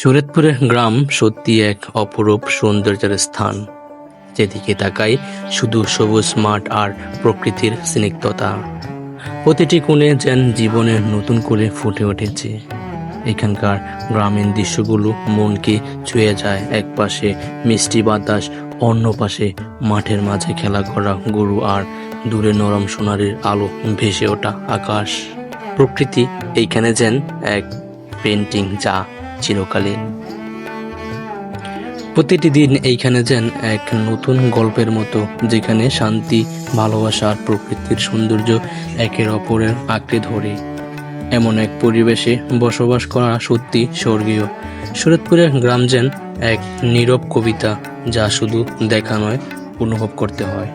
শরীয়তপুরের গ্রাম সত্যি এক অপরূপ সৌন্দর্যের স্থান। যেদিকে তাকাই শুধু সবুজ মাঠ আর প্রকৃতির স্নিগ্ধতা। প্রতিটি কোণে যেন জীবনের নতুন করে ফুটে উঠেছে। এখানকার গ্রামীণ দৃশ্যগুলো মনকে ছুঁয়ে যায় এক পাশে মিষ্টি বাতাস, অন্য পাশে মাঠের মাঝে খেলা করা গরু আর দূরে নরম সোনারের আলো ভেসে ওঠা আকাশ। প্রকৃতি এইখানে যেন এক পেন্টিং যা চিরকালীন। প্রতিটি দিন এইখানে যেন এক নতুন গল্পের মতো, যেখানে শান্তি, ভালোবাসা আর প্রকৃতির সৌন্দর্য একের অপরের আঁকড়ে ধরে। এমন এক পরিবেশে বসবাস করা সত্যি স্বর্গীয়। শরৎপুরের গ্রাম যেন এক নীরব কবিতা, যা শুধু দেখা নয়, অনুভব করতে হয়।